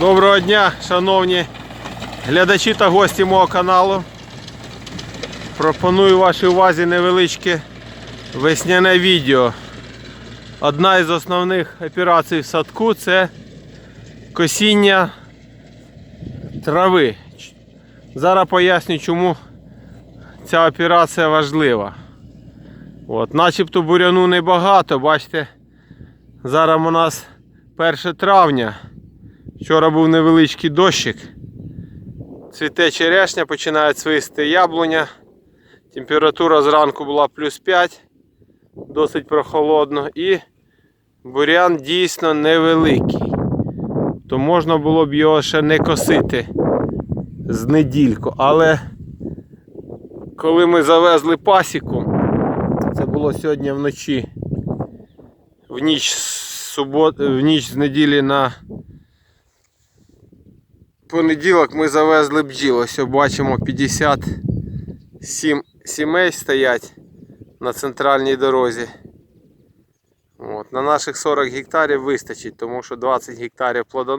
Доброго дня, шановні глядачі та гості мого каналу. Пропоную вашій увазі невеличке весняне відео. Одна із основних операцій в садку це косіння трави. Зараз поясню, чому ця операція важлива. От, начебто буряну небагато, бачите, зараз у нас 1 травня. Вчора був невеличкий дощик. Цвіте черешня, починає цвісти яблуня. Температура зранку була плюс 5, досить прохолодно. І бурян дійсно невеликий. То можна було б його ще не косити з недільку. Але коли ми завезли пасіку, це було сьогодні вночі, в ніч субот... в ніч з неділі на понеділок ми завезли бджіл. Ось бачимо 57 сімей стоять на центральній дорозі. От, на наших 40 гектарів вистачить, тому що 20 гектарів плодоно.